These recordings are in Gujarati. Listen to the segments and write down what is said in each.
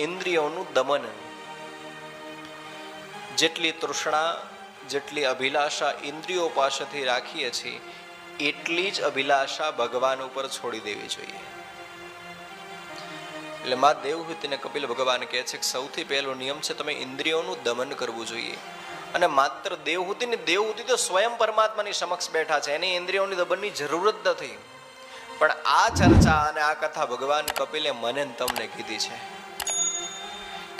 ઇન્દ્રિયોનું દમન. જેટલી તૃષ્ણા, જેટલી અભિલાષા ઇન્દ્રિયો પાસેથી રાખીએ છીએ, એટલી જ અભિલાષા ભગવાન ઉપર છોડી દેવી જોઈએ. એટલે મા દેવહૂતિને કપિલ ભગવાન કહે છે કે સૌથી પહેલો નિયમ છે તમે ઇન્દ્રિયોનું દમન કરવું જોઈએ. અને માત્ર દેવહૂતિ ને દેવહૂતિ તો સ્વયં પરમાત્માની સમક્ષ બેઠા છે, એની ઇન્દ્રિયોની દમનની જરૂર જ નથી. પણ આ ચર્ચા અને આ કથા ભગવાન કપિલે મને તમને કીધી છે.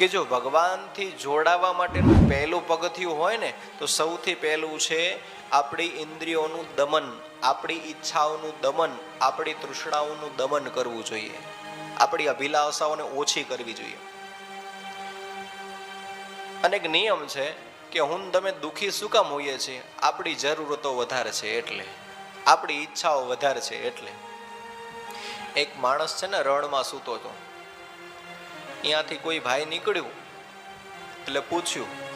કે જો ભગવાનથી જોડાવા માટેનું પહેલું પગથિયું હોય ને, તો સૌથી પહેલું છે આપણી ઇન્દ્રિયોનું દમન, આપણી ઈચ્છાઓનું દમન, આપણી તૃષ્ણાઓનું દમન કરવું જોઈએ. આપણી અભિલાષાઓને ઓછી કરવી જોઈએ. અને એક નિયમ છે કે હું તમે દુઃખી શું કામ હોઈએ છીએ? આપણી જરૂરતો વધારે છે એટલે. આપણી ઈચ્છાઓ વધારે છે એટલે. એક માણસ છે ને રણમાં સૂતો હતો. અહીંયાથી કોઈ ભાઈ નીકળ્યું? એટલે પૂછ્યું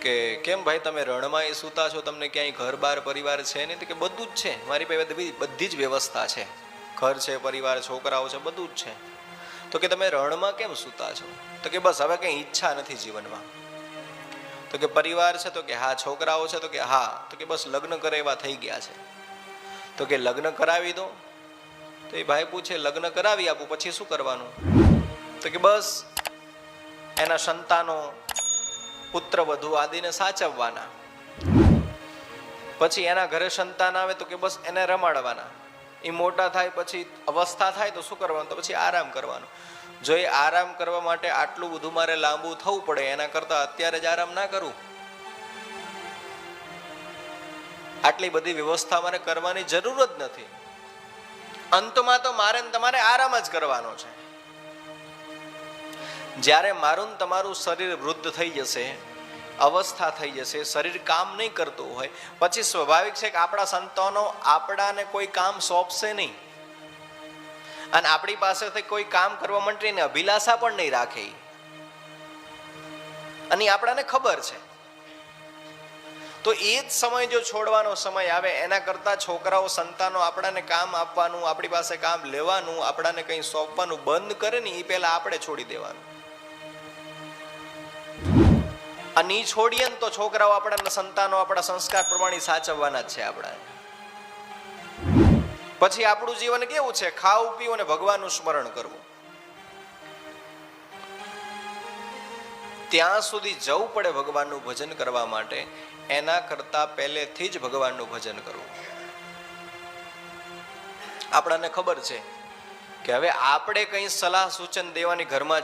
કે, કેમ ભાઈ તમે રણમાં એ સૂતા છો? તમને ક્યાંય ઘર, બાર, પરિવાર છે નહીં? તો કે, બધું જ છે. મારી પાસે બધી જ વ્યવસ્થા છે. ઘર છે, પરિવાર, છોકરાઓ છે, બધું જ છે. તો કે, તમે રણમાં કેમ સૂતા છો? તો કે, બસ, હવે કંઈ ઈચ્છા નથી જીવનમાં. તો કે, પરિવાર છે? તો કે, હા, છોકરાઓ છે? તો કે, હા. તો કે, બસ, લગ્ન કરે એવા થઈ ગયા છે. તો કે, લગ્ન કરાવી દો. તો એ ભાઈ પૂછે, લગ્ન કરાવી આપું? પછી શું કરવાનું? તો કે બસ, એના સંતાનો પુત્ર વધુ આદિને સાચવવાના. પછી એના ઘરે સંતાન આવે તો કે બસ એને રમાડવાના. એ મોટા થાય પછી અવસ્થા થાય તો શું કરવાનું? તો પછી આરામ કરવાનો. જો એ આરામ કરવા માટે આટલું બધું મારે લાંબુ થવું પડે, એના કરતાં અત્યારે જ આરામ ના કરું. આટલી બધી વ્યવસ્થા મારે કરવાની જરૂર જ નથી. અંતમાં તો મારે તમારે આરામ જ કરવાનો છે. જ્યારે મારું તમારું શરીર વૃદ્ધ થઈ જશે, અવસ્થા થઈ જશે, શરીર કામ નહીં કરતું હોય, પછી સ્વાભાવિક છે કે આપણા સંતાનો આપણાને કોઈ કામ સોંપશે નહીં. અને આપણી પાસેથી કોઈ કામ કરવા માટેની અભિલાષા પણ નહીં રાખે. અને આપણાને ખબર છે. તો એ જ સમય જો છોડવાનો સમય આવે, એના કરતાં છોકરાઓ, સંતાનો આપણાને કામ આપવાનું, આપણી પાસે કામ લેવાનું, આપણાને કંઈ સોંપવાનું બંધ કરે ને એ પહેલા આપણે છોડી દેવાનું. અને છોડીએ ને તો છોકરાઓ આપણા સંતાનો આપણા સંસ્કાર પ્રમાણે સાચવવાના જ છે આપણા. પછી આપણું જીવન કેવું છે? ખાવું, પીવું અને ભગવાનનું સ્મરણ કરવું. ત્યાં સુધી જવું પડે ભગવાનનું ભજન કરવા માટે. એના કરતા પહેલેથી જ ભગવાનનું ભજન કરવું. આપણાને ખબર છે કે હવે આપણે કંઈ સલાહ સૂચન દેવાની ઘરમાં